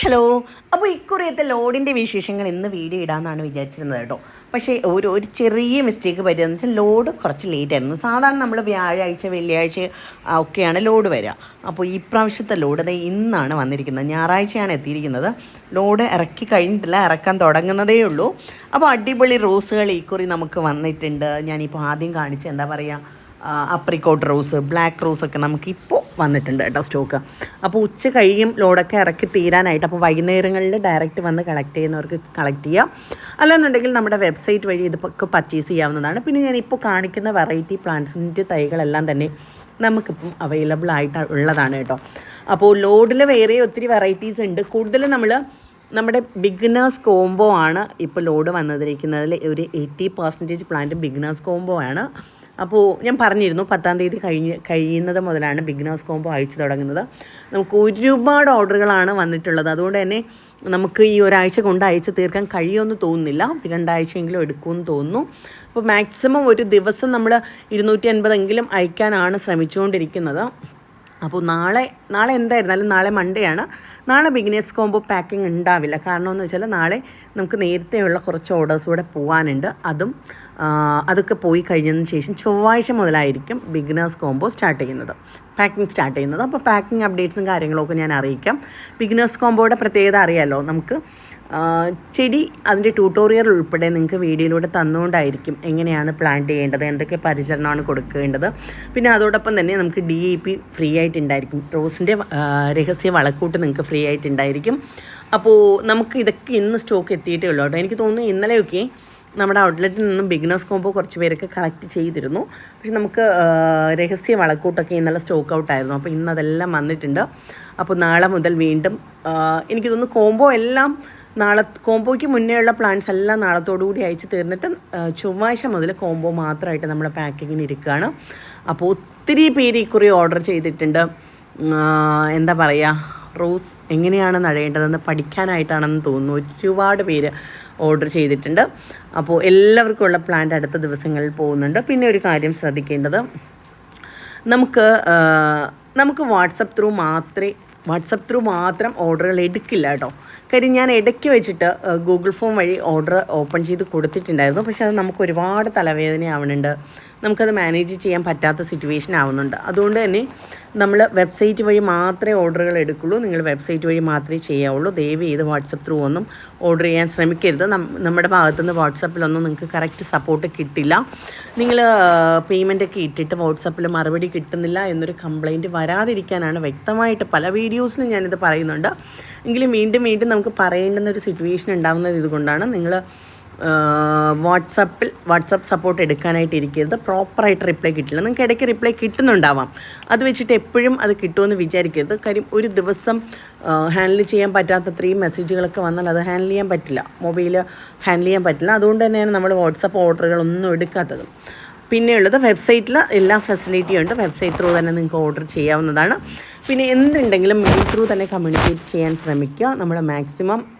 Hello അപ്പോൾ ഇക്കുറിയത്തെ ലോഡിന്റെ വിശേഷങ്ങൾ ഇന്ന് വീഡിയോ ഇടാമെന്നാണ് വിചാരിച്ചിരുന്നത് കേട്ടോ. പക്ഷേ ഒരു ഒരു ചെറിയ മിസ്റ്റേക്ക് പറ്റിയതെന്ന് വെച്ചാൽ ലോഡ് കുറച്ച് ലേറ്റ് ആയിരുന്നു. സാധാരണ നമ്മൾ വ്യാഴാഴ്ച വെള്ളിയാഴ്ച ഒക്കെയാണ് ലോഡ് വരിക. അപ്പോൾ ഈ പ്രാവശ്യത്തെ ലോഡ് ദേ ഇന്നാണ് വന്നിരിക്കുന്നത്. ഞായറാഴ്ചയാണ് എത്തിയിരിക്കുന്നത്. ലോഡ് ഇറക്കി കഴിഞ്ഞിട്ടില്ല ഇറക്കാൻ തുടങ്ങുന്നതേ ഉള്ളൂ. അപ്പോൾ അടിപൊളി റോസുകൾ ഇക്കുറി നമുക്ക് വന്നിട്ടുണ്ട്. ഞാനിപ്പോൾ ആദ്യം കാണിച്ച എന്താ പറയുക അപ്രിക്കോട്ട് റോസ് ബ്ലാക്ക് റോസ് ഒക്കെ നമുക്ക് ഇപ്പോൾ വന്നിട്ടുണ്ട് കേട്ടോ സ്റ്റോക്ക്. അപ്പോൾ ഉച്ച കഴിയും ലോഡൊക്കെ ഇറക്കി തീരാനായിട്ട് അപ്പോൾ വൈകുന്നേരങ്ങളിൽ ഡയറക്റ്റ് വന്ന് കളക്ട് ചെയ്യുന്നവർക്ക് കളക്ട് ചെയ്യാം. അല്ലെന്നുണ്ടെങ്കിൽ നമ്മുടെ വെബ്സൈറ്റ് വഴി ഇതൊക്കെ പർച്ചേസ് ചെയ്യാവുന്നതാണ്. പിന്നെ ഞാൻ ഇപ്പോൾ കാണിക്കുന്ന വെറൈറ്റി പ്ലാന്റ്സിന്റെ തൈകളെല്ലാം തന്നെ നമുക്കിപ്പം അവൈലബിൾ ആയിട്ട് ഉള്ളതാണ് കേട്ടോ. അപ്പോൾ ലോഡിൽ വേറെ ഒത്തിരി വെറൈറ്റീസ് ഉണ്ട്. കൂടുതലും നമ്മൾ നമ്മുടെ ബിഗിനേഴ്സ് കോംബോ ആണ് ഇപ്പോൾ ലോഡ് വന്നതിരിക്കുന്നതിൽ ഒരു eighty percentage plant beginners combo ആണ്. അപ്പോൾ ഞാൻ പറഞ്ഞിരുന്നു പത്താം തീയതി കഴിഞ്ഞ് കഴിയുന്നത് മുതലാണ് ബിഗിനേഴ്സ് കോംബോ അയച്ചു തുടങ്ങുന്നത്. നമുക്ക് ഒരുപാട് ഓർഡറുകളാണ് വന്നിട്ടുള്ളത്. അതുകൊണ്ട് തന്നെ നമുക്ക് ഈ ഒരാഴ്ച കൊണ്ട് അയച്ച് തീർക്കാൻ കഴിയുമെന്ന് തോന്നുന്നില്ല. രണ്ടാഴ്ചയെങ്കിലും എടുക്കുമെന്ന് തോന്നുന്നു. അപ്പോൾ മാക്സിമം ഒരു ദിവസം നമ്മൾ ഇരുന്നൂറ്റി അൻപതെങ്കിലും അയക്കാനാണ് ശ്രമിച്ചുകൊണ്ടിരിക്കുന്നത്. അപ്പോൾ നാളെ നാളെ എന്തായിരുന്നാലും നാളെ മൺഡേ ആണ്. നാളെ ബിഗിനേഴ്സ് കോംബോ പാക്കിംഗ് ഉണ്ടാവില്ല. കാരണം എന്ന് വെച്ചാൽ നാളെ നമുക്ക് നേരത്തെയുള്ള കുറച്ച് ഓർഡേഴ്സ് കൂടെ പോകാനുണ്ട് അതും അതൊക്കെ പോയി കഴിഞ്ഞതിന് ശേഷം ചൊവ്വാഴ്ച മുതലായിരിക്കും ബിഗിനേഴ്സ് കോംബോ സ്റ്റാർട്ട് ചെയ്യുന്നത്. പാക്കിംഗ് സ്റ്റാർട്ട് ചെയ്യുന്നത്. അപ്പോൾ പാക്കിംഗ് അപ്ഡേറ്റ്സും കാര്യങ്ങളൊക്കെ ഞാൻ അറിയിക്കാം. ബിഗിനേഴ്സ് കോംബോയുടെ പ്രത്യേകത അറിയാമല്ലോ നമുക്ക് ചെടി അതിന്റെ ട്യൂട്ടോറിയൽ ഉൾപ്പെടെ നിങ്ങൾക്ക് വീഡിയോയിലൂടെ തന്നുകൊണ്ടായിരിക്കും എങ്ങനെയാണ് പ്ലാന്റ് ചെയ്യേണ്ടത് എന്തൊക്കെ പരിചരണമാണ് കൊടുക്കേണ്ടത്. പിന്നെ അതോടൊപ്പം തന്നെ നമുക്ക് ഡി ഇ പി ഫ്രീ ആയിട്ടുണ്ടായിരിക്കും. റോസിന്റെ രഹസ്യ വളക്കൂട്ട് നിങ്ങൾക്ക് ഫ്രീ ആയിട്ടുണ്ടായിരിക്കും. അപ്പോൾ നമുക്ക് ഇതൊക്കെ ഇന്ന് സ്റ്റോക്ക് എത്തിയിട്ടേ ഉള്ളൂ കേട്ടോ. എനിക്ക് തോന്നുന്നു ഇന്നലെയൊക്കെ നമ്മുടെ ഔട്ട്ലെറ്റിൽ നിന്നും ബിഗിനേഴ്സ് കോംബോ കുറച്ച് പേരൊക്കെ കളക്ട് ചെയ്തിരുന്നു. പക്ഷെ നമുക്ക് രഹസ്യ വളക്കൂട്ടൊക്കെ ഇന്നലെ സ്റ്റോക്ക് ഔട്ട് ആയിരുന്നു. അപ്പോൾ ഇന്ന് അതെല്ലാം വന്നിട്ടുണ്ട്. അപ്പോൾ നാളെ മുതൽ വീണ്ടും എനിക്ക് തോന്നുന്നു കോംബോ എല്ലാം നാളെ കോംബോയ്ക്ക് മുന്നേ ഉള്ള പ്ലാൻസ് എല്ലാം നാളത്തോടു കൂടി അയച്ചു തീർന്നിട്ട് ചൊവ്വാഴ്ച മുതൽ കോംബോ മാത്രമായിട്ട് നമ്മുടെ പാക്കിങ്ങിന് ഇരിക്കുകയാണ്. അപ്പോൾ ഒത്തിരി പേര് ഇക്കുറി ഓർഡർ ചെയ്തിട്ടുണ്ട്. എന്താ പറയുക റോസ് എങ്ങനെയാണ് നടേണ്ടതെന്ന് പഠിക്കാനായിട്ടാണെന്ന് തോന്നുന്നു. ഒരുപാട് പേര് ഓർഡർ ചെയ്തിട്ടുണ്ട്. അപ്പോൾ എല്ലാവർക്കും ഉള്ള പ്ലാന്റ് അടുത്ത ദിവസങ്ങളിൽ പോകുന്നുണ്ട്. പിന്നെ ഒരു കാര്യം ശ്രദ്ധിക്കേണ്ടത് നമുക്ക് നമുക്ക് വാട്സപ്പ് ത്രൂ മാത്രമേ വാട്സപ്പ് ത്രൂ മാത്രം ഓർഡറുകൾ എടുക്കില്ല കേട്ടോ. കാര്യം ഞാൻ ഇടയ്ക്ക് വെച്ചിട്ട് ഗൂഗിൾ ഫോം വഴി ഓർഡർ ഓപ്പൺ ചെയ്ത് കൊടുത്തിട്ടുണ്ടായിരുന്നു. പക്ഷെ അത് നമുക്ക് ഒരുപാട് തലവേദന ആവുന്നുണ്ട് നമുക്കത് മാനേജ് ചെയ്യാൻ പറ്റാത്ത സിറ്റുവേഷൻ ആവുന്നുണ്ട്. അതുകൊണ്ട് തന്നെ നമ്മൾ വെബ്സൈറ്റ് വഴി മാത്രമേ ഓർഡറുകൾ എടുക്കുള്ളൂ. നിങ്ങൾ വെബ്സൈറ്റ് വഴി മാത്രമേ ചെയ്യാവുള്ളൂ. ദയവ് ചെയ്ത് വാട്സപ്പ് ത്രൂ ഒന്നും ഓർഡർ ചെയ്യാൻ ശ്രമിക്കരുത്. നമ്മുടെ നമ്മുടെ ഭാഗത്തുനിന്ന് വാട്സപ്പിലൊന്നും നിങ്ങൾക്ക് കറക്റ്റ് സപ്പോർട്ട് കിട്ടില്ല. നിങ്ങൾ പേയ്മെന്റ് ഒക്കെ ഇട്ടിട്ട് വാട്സപ്പിൽ മറുപടി കിട്ടുന്നില്ല എന്നൊരു കംപ്ലൈന്റ് വരാതിരിക്കാനാണ് വ്യക്തമായിട്ട് പല വീഡിയോസിലും ഞാനിത് പറയുന്നുണ്ട്. എങ്കിലും വീണ്ടും വീണ്ടും നമുക്ക് പറയേണ്ടുന്ന ഒരു സിറ്റുവേഷൻ ഉണ്ടാകുന്നത് ഇതുകൊണ്ടാണ്. നിങ്ങൾ വാട്സപ്പിൽ വാട്സപ്പ് സപ്പോർട്ട് എടുക്കാനായിട്ട് ഇരിക്കരുത്. പ്രോപ്പറായിട്ട് റിപ്ലൈ കിട്ടില്ല. നിങ്ങൾക്ക് ഇടയ്ക്ക് റിപ്ലൈ കിട്ടുന്നുണ്ടാവാം. അത് വെച്ചിട്ട് എപ്പോഴും അത് കിട്ടുമെന്ന് വിചാരിക്കരുത്. കാര്യം ഒരു ദിവസം ഹാൻഡിൽ ചെയ്യാൻ പറ്റാത്ത അത്രയും മെസ്സേജുകളൊക്കെ വന്നാൽ അത് ഹാൻഡിൽ ചെയ്യാൻ പറ്റില്ല. മൊബൈൽ ഹാൻഡിൽ ചെയ്യാൻ പറ്റില്ല. അതുകൊണ്ട് തന്നെയാണ് നമ്മൾ വാട്സപ്പ് ഓർഡറുകളൊന്നും എടുക്കാത്തത്. പിന്നെയുള്ളത് വെബ്സൈറ്റിൽ എല്ലാ ഫെസിലിറ്റിയും ഉണ്ട്. വെബ്സൈറ്റ് ത്രൂ തന്നെ നിങ്ങൾക്ക് ഓർഡർ ചെയ്യാവുന്നതാണ്. പിന്നെ എന്തുണ്ടെങ്കിലും മെയിൽ ത്രൂ തന്നെ കമ്മ്യൂണിക്കേറ്റ് ചെയ്യാൻ ശ്രമിക്കുക. നമ്മൾ മാക്സിമം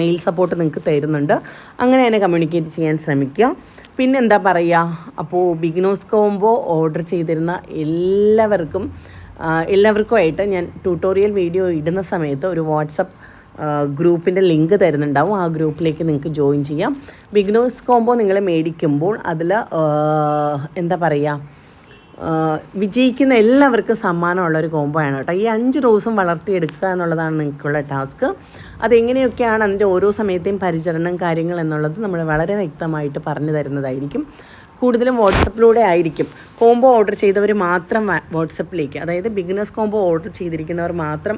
മെയിൽ സപ്പോർട്ട് നിങ്ങൾക്ക് തരുന്നുണ്ട്. അങ്ങനെ തന്നെ കമ്മ്യൂണിക്കേറ്റ് ചെയ്യാൻ ശ്രമിക്കുക. പിന്നെ എന്താ പറയുക? അപ്പോൾ ബിഗിനോസ് കോംബോ ഓർഡർ ചെയ്തിരുന്ന എല്ലാവർക്കും എല്ലാവർക്കും എല്ലാവർക്കുമായിട്ട് ഞാൻ ട്യൂട്ടോറിയൽ വീഡിയോ ഇടുന്ന സമയത്ത് ഒരു വാട്സപ്പ് ഗ്രൂപ്പിന്റെ ലിങ്ക് തരുന്നുണ്ടാവും. ആ ഗ്രൂപ്പിലേക്ക് നിങ്ങൾക്ക് ജോയിൻ ചെയ്യാം. ബിഗ്നോസ് കോംബോ നിങ്ങൾ മേടിക്കുമ്പോൾ അതിൽ എന്താ പറയുക? വിജയിക്കുന്ന എല്ലാവർക്കും സമ്മാനമുള്ള ഒരു ആണ് കേട്ടോ. ഈ അഞ്ച് റോസും വളർത്തിയെടുക്കുക എന്നുള്ളതാണ് നിങ്ങൾക്കുള്ള ടാസ്ക് അതെങ്ങനെയൊക്കെയാണ് അതിന്റെ ഓരോ സമയത്തെയും പരിചരണം കാര്യങ്ങൾ എന്നുള്ളത് നമ്മൾ വളരെ വ്യക്തമായിട്ട് പറഞ്ഞു തരുന്നതായിരിക്കും. കൂടുതലും വാട്സപ്പിലൂടെ ആയിരിക്കും. കോംബോ ഓർഡർ ചെയ്തവർ മാത്രം വാട്സപ്പിലേക്ക് അതായത് ബിഗിനേഴ്സ് കോംബോ ഓർഡർ ചെയ്തിരിക്കുന്നവർ മാത്രം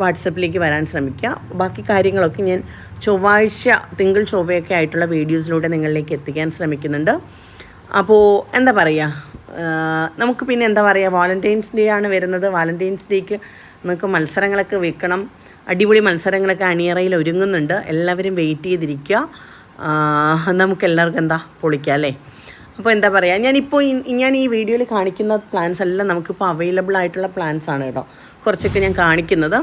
വാട്സപ്പിലേക്ക് വരാൻ ശ്രമിക്കുക. ബാക്കി കാര്യങ്ങളൊക്കെ ഞാൻ ചൊവ്വാഴ്ച തിങ്കൾ ചൊവ്വയൊക്കെ ആയിട്ടുള്ള വീഡിയോസിലൂടെ നിങ്ങളിലേക്ക് എത്തിക്കാൻ ശ്രമിക്കുന്നുണ്ട്. അപ്പോൾ എന്താ പറയുക നമുക്ക് പിന്നെ എന്താ പറയുക വാലന്റൈൻസ് ഡേ ആണ് വരുന്നത്. വാലന്റൈൻസ് ഡേക്ക് നമുക്ക് മത്സരങ്ങളൊക്കെ വെക്കണം. അടിപൊളി മത്സരങ്ങളൊക്കെ അണിയറയിൽ ഒരുങ്ങുന്നുണ്ട്. എല്ലാവരും വെയിറ്റ് ചെയ്തിരിക്കുക. നമുക്ക് എല്ലാവർക്കും എന്താ പൊളിക്കാം അല്ലേ? അപ്പോൾ എന്താ പറയുക ഞാനിപ്പോൾ ഞാൻ ഈ വീഡിയോയിൽ കാണിക്കുന്ന പ്ലാൻസ് എല്ലാം നമുക്കിപ്പോൾ അവൈലബിൾ ആയിട്ടുള്ള പ്ലാൻസ് ആണ് കേട്ടോ. കുറച്ചൊക്കെ ഞാൻ കാണിക്കുന്നത്.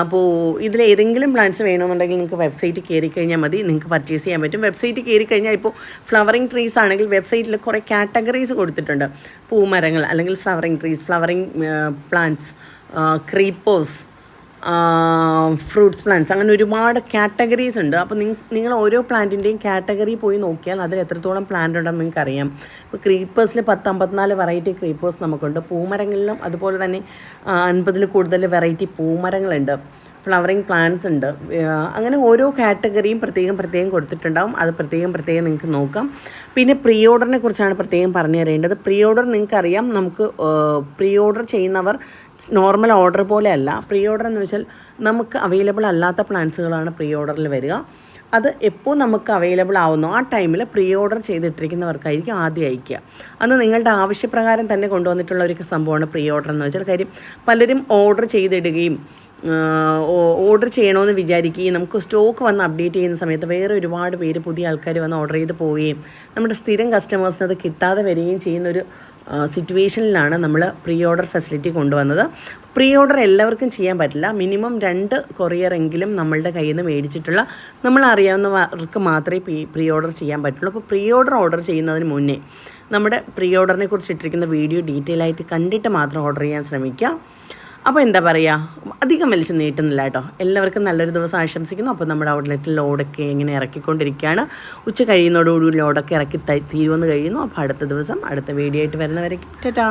അപ്പോൾ ഇതിൽ ഏതെങ്കിലും പ്ലാന്റ്സ് വേണമെന്നുണ്ടെങ്കിൽ നിങ്ങൾക്ക് വെബ്സൈറ്റ് കയറി കഴിഞ്ഞാൽ മതി. നിങ്ങൾക്ക് പർച്ചേസ് ചെയ്യാൻ പറ്റും. വെബ്സൈറ്റ് കയറി കഴിഞ്ഞാൽ ഇപ്പോൾ ഫ്ലവറിങ് ട്രീസ് ആണെങ്കിൽ വെബ്സൈറ്റിൽ കുറേ കാറ്റഗറീസ് കൊടുത്തിട്ടുണ്ട്. പൂമരങ്ങൾ അല്ലെങ്കിൽ flowering trees flowering plants creepers fruits plants അങ്ങനെ ഒരുപാട് കാറ്റഗറീസ് ഉണ്ട്. അപ്പോൾ നിങ്ങൾ ഓരോ പ്ലാന്റിന്റെയും കാറ്റഗറി പോയി നോക്കിയാൽ അതിൽ എത്രത്തോളം പ്ലാന്റ് ഉണ്ടെന്ന് നിങ്ങൾക്ക് അറിയാം ഇപ്പോൾ ക്രീപ്പേഴ്സിൽ പത്ത് അമ്പത്തിനാല് വെറൈറ്റി ക്രീപ്പേഴ്സ് നമുക്കുണ്ട്. പൂമരങ്ങളിലും അതുപോലെ തന്നെ അൻപതിൽ കൂടുതൽ വെറൈറ്റി പൂമരങ്ങളുണ്ട്. ഫ്ലവറിങ് പ്ലാന്റ്സ് ഉണ്ട്. അങ്ങനെ ഓരോ കാറ്റഗറിയും പ്രത്യേകം പ്രത്യേകം കൊടുത്തിട്ടുണ്ടാവും. അത് പ്രത്യേകം പ്രത്യേകം നിങ്ങൾക്ക് നോക്കാം. പിന്നെ പ്രീ ഓർഡറിനെ കുറിച്ചാണ് പ്രത്യേകം പറഞ്ഞു തരേണ്ടത്. പ്രീ ഓർഡർ നിങ്ങൾക്കറിയാം നമുക്ക് പ്രീ ഓർഡർ ചെയ്യുന്നവർ നോർമൽ ഓർഡർ പോലെ അല്ല. പ്രീ ഓർഡർ എന്ന് വെച്ചാൽ നമുക്ക് അവൈലബിൾ അല്ലാത്ത പ്ലാന്റ്സുകളാണ് പ്രീ ഓർഡറിൽ വരിക. അത് എപ്പോൾ നമുക്ക് അവൈലബിൾ ആവുന്നു ആ ടൈമിൽ പ്രീ ഓർഡർ ചെയ്തിട്ടിരിക്കുന്നവർക്കായിരിക്കും ആദ്യം അയക്കുക. അന്ന് നിങ്ങളുടെ ആവശ്യപ്രകാരം തന്നെ കൊണ്ടുവന്നിട്ടുള്ള ഒരു സംഭവമാണ് പ്രീ ഓർഡർ എന്ന് വെച്ചാൽ കാര്യം. പലരും ഓർഡർ ചെയ്തിടുകയും ഓർഡർ ചെയ്യണമെന്ന് വിചാരിക്കുകയും നമുക്ക് സ്റ്റോക്ക് വന്ന് അപ്ഡേറ്റ് ചെയ്യുന്ന സമയത്ത് വേറെ ഒരുപാട് പേര് പുതിയ ആൾക്കാർ വന്ന് ഓർഡർ ചെയ്ത് പോവുകയും നമ്മുടെ സ്ഥിരം കസ്റ്റമേഴ്സിന് അത് കിട്ടാതെ വരികയും ചെയ്യുന്നൊരു സിറ്റുവേഷനിലാണ് നമ്മൾ പ്രീ ഓർഡർ ഫെസിലിറ്റി കൊണ്ടുവന്നത്. പ്രീ ഓർഡർ എല്ലാവർക്കും ചെയ്യാൻ പറ്റില്ല. മിനിമം രണ്ട് കൊറിയർ എങ്കിലും നമ്മളുടെ കയ്യിൽ നിന്ന് മേടിച്ചിട്ടുള്ള നമ്മൾ അറിയാവുന്നവർക്ക് മാത്രമേ പ്രീ ഓർഡർ ചെയ്യാൻ പറ്റുള്ളൂ. അപ്പോൾ പ്രീ ഓർഡർ ഓർഡർ ചെയ്യുന്നതിന് മുന്നേ നമ്മുടെ പ്രീ ഓർഡറിനെ കുറിച്ച് ഇട്ടിരിക്കുന്ന വീഡിയോ ഡീറ്റെയിൽ ആയിട്ട് കണ്ടിട്ട് മാത്രം ഓർഡർ ചെയ്യാൻ ശ്രമിക്കുക. അപ്പോൾ എന്താ പറയുക അധികം വലിച്ചു നീട്ടുന്നില്ല കേട്ടോ. എല്ലാവർക്കും നല്ലൊരു ദിവസം ആശംസിക്കുന്നു. അപ്പോൾ നമ്മുടെ ഔട്ട്ലെറ്റിൽ ലോഡൊക്കെ ഇങ്ങനെ ഇറക്കിക്കൊണ്ടിരിക്കുകയാണ്. ഉച്ച കഴിയുന്നതോടുകൂടി ലോഡൊക്കെ ഇറക്കി തീരുമെന്ന് കഴിയുന്നു. അപ്പോൾ അടുത്ത ദിവസം അടുത്ത വീഡിയോ ആയിട്ട് വരുന്നവരെ ടാറ്റാ.